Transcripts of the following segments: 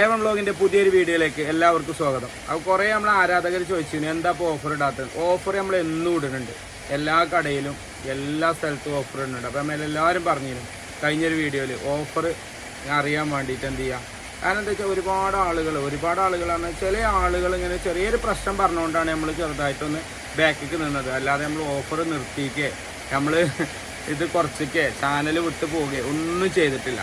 ഏവം വ്ളോഗിന്റെ പുതിയൊരു വീഡിയോയിലേക്ക് എല്ലാവർക്കും സ്വാഗതം. അത് കുറേ നമ്മൾ ആരാധകർ ചോദിച്ചിരുന്നു എന്താ ഇപ്പോൾ ഓഫർ ഇടാത്തത്? ഓഫർ നമ്മൾ എന്നും ഇടുന്നുണ്ട്. എല്ലാ കടയിലും എല്ലാ സ്ഥലത്തും ഓഫർ ഇടുന്നുണ്ട്. അപ്പോൾ നമ്മൾ എല്ലാവരും പറഞ്ഞിരുന്നു കഴിഞ്ഞൊരു വീഡിയോയിൽ ഓഫർ അറിയാൻ വേണ്ടിയിട്ട് എന്ത് ചെയ്യാം? കാരണം എന്താ വെച്ചാൽ ഒരുപാട് ആളുകൾ ഒരുപാട് ആളുകളാണ് ചില ആളുകൾ ഇങ്ങനെ ചെറിയൊരു പ്രശ്നം പറഞ്ഞുകൊണ്ടാണ് നമ്മൾ ചെറുതായിട്ടൊന്ന് ബാക്കിക്ക് നിന്നത്. അല്ലാതെ നമ്മൾ ഓഫർ നിർത്തിക്കേ നമ്മൾ ഇത് കുറച്ചിക്കേ ചാനൽ വിട്ടു പോവുകയോ ഒന്നും ചെയ്തിട്ടില്ല.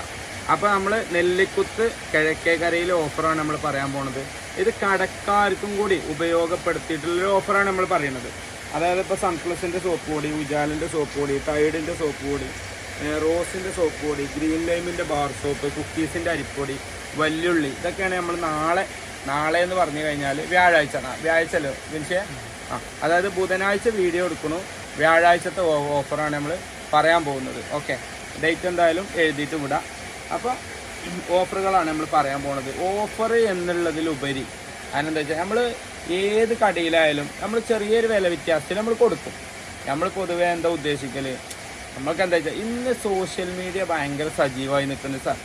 അപ്പോൾ നമ്മൾ നെല്ലിക്കുത്ത് കിഴക്കേക്കരയിലെ ഓഫറാണ് നമ്മൾ പറയാൻ പോണത്. ഇത് കടക്കാർക്കും കൂടി ഉപയോഗപ്പെടുത്തിയിട്ടുള്ളൊരു ഓഫറാണ് നമ്മൾ പറയുന്നത്. അതായത് ഇപ്പോൾ സൺപ്ലസിന്റെ സോപ്പ് പൊടി ഉജാലിന്റെ സോപ്പ് പൊടി ടൈഡിന്റെ സോപ്പ് പൊടി റോസിന്റെ സോപ്പ് പൊടി ഗ്രീൻ ലൈമിന്റെ ബാർ സോപ്പ് കുക്കീസിന്റെ അരിപ്പൊടി വല്യുള്ളി ഇതൊക്കെയാണ് നമ്മൾ നാളെ നാളെ എന്ന് പറഞ്ഞു കഴിഞ്ഞാൽ വ്യാഴാഴ്ച. വ്യാഴാഴ്ച അല്ലോ? മനുഷ്യ ആ അതായത് ബുധനാഴ്ച വീഡിയോ എടുക്കണു. വ്യാഴാഴ്ചത്തെ ഓഫറാണ് നമ്മൾ പറയാൻ പോകുന്നത്. ഓക്കെ ഡേറ്റ് എന്തായാലും എഴുതിയിട്ട് വിടാം. അപ്പോൾ ഓഫറുകളാണ് നമ്മൾ പറയാൻ പോണത്. ഓഫർ എന്നുള്ളതിലുപരി അതിനെന്താ വെച്ചാൽ നമ്മൾ ഏത് കടയിലായാലും നമ്മൾ ചെറിയൊരു വില വ്യത്യാസത്തിൽ നമ്മൾ കൊടുക്കും. നമ്മൾ പൊതുവെ എന്താ ഉദ്ദേശിക്കൽ? നമ്മൾക്ക് എന്താ വെച്ചാൽ ഇന്ന് സോഷ്യൽ മീഡിയ ഭയങ്കര സജീവമായി നിൽക്കുന്ന സാർ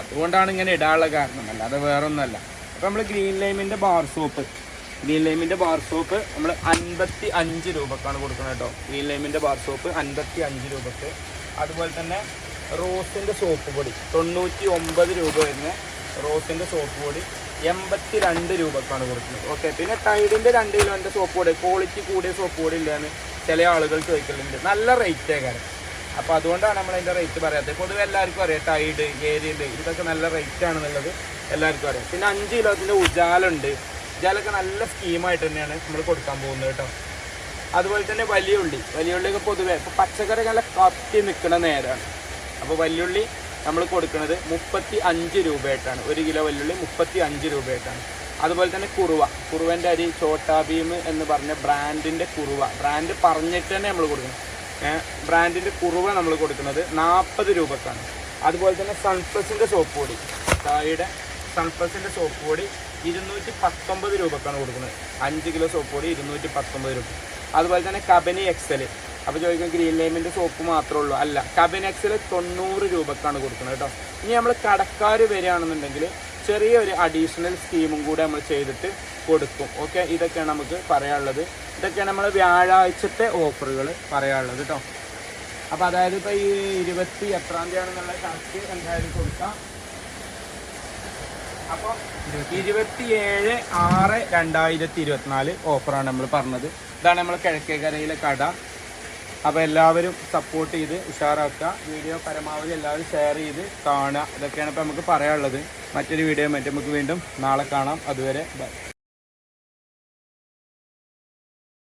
അതുകൊണ്ടാണ് ഇങ്ങനെ ഇടാനുള്ള കാരണം. അല്ലാതെ വേറെ ഒന്നുമല്ല അപ്പോൾ നമ്മൾ ഗ്രീൻ ലൈമിന്റെ ബാർ സോപ്പ് ഗ്രീൻ ലൈമിന്റെ ബാർ സോപ്പ് നമ്മൾ അൻപത്തി അഞ്ച് രൂപക്കാണ് കൊടുക്കുന്നത് കേട്ടോ. ഗ്രീൻ ലൈമിന്റെ ബാർ സോപ്പ് അൻപത്തി അഞ്ച് രൂപക്ക്. അതുപോലെ തന്നെ റോസിന്റെ സോപ്പ് പൊടി. തൊണ്ണൂറ്റി ഒമ്പത് രൂപ വരുന്ന റോസിന്റെ സോപ്പ് പൊടി. എൺപത്തി രണ്ട് രൂപക്കാണ് കൊടുക്കുന്നത്. ഓക്കെ പിന്നെ ടൈഡിന്റെ രണ്ട് കിലോന്റെ സോപ്പ് പൊടി. ക്വാളിറ്റി കൂടിയ സോപ്പ് പൊടി ഇല്ലാന്ന് ചില ആളുകൾ ചോദിക്കലുണ്ട്. നല്ല റേറ്റ് കാര്യം അപ്പോൾ അതുകൊണ്ടാണ് നമ്മൾ അതിന്റെ റേറ്റ് പറയാത്തത് പൊതുവെ എല്ലാവർക്കും അറിയാം. ടൈഡ് ഏരിയൽ ഇതൊക്കെ നല്ല റേറ്റ് ആണെന്നുള്ളത് എല്ലാവർക്കും അറിയാം. പിന്നെ അഞ്ച് കിലോത്തിന്റെ ഉജാലുണ്ട്. ഉജാലൊക്കെ നല്ല സ്കീമായിട്ട് തന്നെയാണ് നമ്മൾ കൊടുക്കാൻ പോകുന്നത് കേട്ടോ. അതുപോലെ തന്നെ വലിയ ഉള്ളി. വലിയ ഉള്ളിയൊക്കെ പൊതുവെ ഇപ്പോൾ പച്ചക്കറി നല്ല കത്തി നിൽക്കുന്ന നേരമാണ് അപ്പോൾ വല്യുള്ളി നമ്മൾ കൊടുക്കുന്നത് മുപ്പത്തി അഞ്ച് രൂപയായിട്ടാണ്. ഒരു കിലോ വല്യുള്ളി മുപ്പത്തി അഞ്ച് രൂപയായിട്ടാണ്. അതുപോലെ തന്നെ കുറുവ. കുറുവന്റെ അരി ചോട്ടാ ഭീം എന്ന് പറഞ്ഞ ബ്രാൻഡിന്റെ കുറുവ. ബ്രാൻഡ് പറഞ്ഞിട്ട് തന്നെ നമ്മൾ കൊടുക്കുന്നത് ബ്രാൻഡിന്റെ കുറുവ നമ്മൾ കൊടുക്കുന്നത് നാൽപ്പത് രൂപക്കാണ്. അതുപോലെ തന്നെ സൺപ്ലസിന്റെ സോപ്പ് പൊടി. തായുടെ സൺപ്ലസിന്റെ സോപ്പ് പൊടി ഇരുന്നൂറ്റി പത്തൊമ്പത് രൂപക്കാണ് കൊടുക്കുന്നത്. അഞ്ച് കിലോ സോപ്പ് പൊടി ഇരുന്നൂറ്റി പത്തൊമ്പത് രൂപ. അതുപോലെ തന്നെ കബനി എക്സൽ അപ്പോൾ ചോദിക്കും ഗ്രീൻ ലൈമിന്റെ സോപ്പ് മാത്രമേ ഉള്ളൂ. അല്ല കബിനെക്സിൽ തൊണ്ണൂറ് രൂപക്കാണ് കൊടുക്കുന്നത് കേട്ടോ. ഇനി നമ്മൾ കടക്കാർ വരികയാണെന്നുണ്ടെങ്കിൽ ചെറിയൊരു അഡീഷണൽ സ്കീമും കൂടെ നമ്മൾ ചെയ്തിട്ട് കൊടുക്കും. ഓക്കെ ഇതൊക്കെയാണ് നമുക്ക് പറയാനുള്ളത്. ഇതൊക്കെയാണ് നമ്മൾ വ്യാഴാഴ്ചത്തെ ഓഫറുകൾ പറയാനുള്ളത് കേട്ടോ. അപ്പോൾ അതായത് ഇപ്പോൾ ഈ ഇരുപത്തി എത്രാം തീയതി ആണെന്നുള്ള കണക്ക് എന്തായാലും കൊടുക്കാം. അപ്പോൾ ഇരുപത്തിയേഴ് ആറ് രണ്ടായിരത്തി ഇരുപത്തിനാല് ഓഫറാണ് നമ്മൾ പറഞ്ഞത്. ഇതാണ് നമ്മൾ കിഴക്കേക്കരയിലെ കട. അപ്പോൾ എല്ലാവരും സപ്പോർട്ട് ചെയ്ത് ഉഷാറാക്കുക. വീഡിയോ പരമാവധി എല്ലാവരും ഷെയർ ചെയ്ത് കാണുക. ഇതൊക്കെയാണ് ഇപ്പോൾ നമുക്ക് പറയാനുള്ളത്. മറ്റൊരു വീഡിയോ മറ്റേ നമുക്ക് വീണ്ടും നാളെ കാണാം. അതുവരെ ബൈ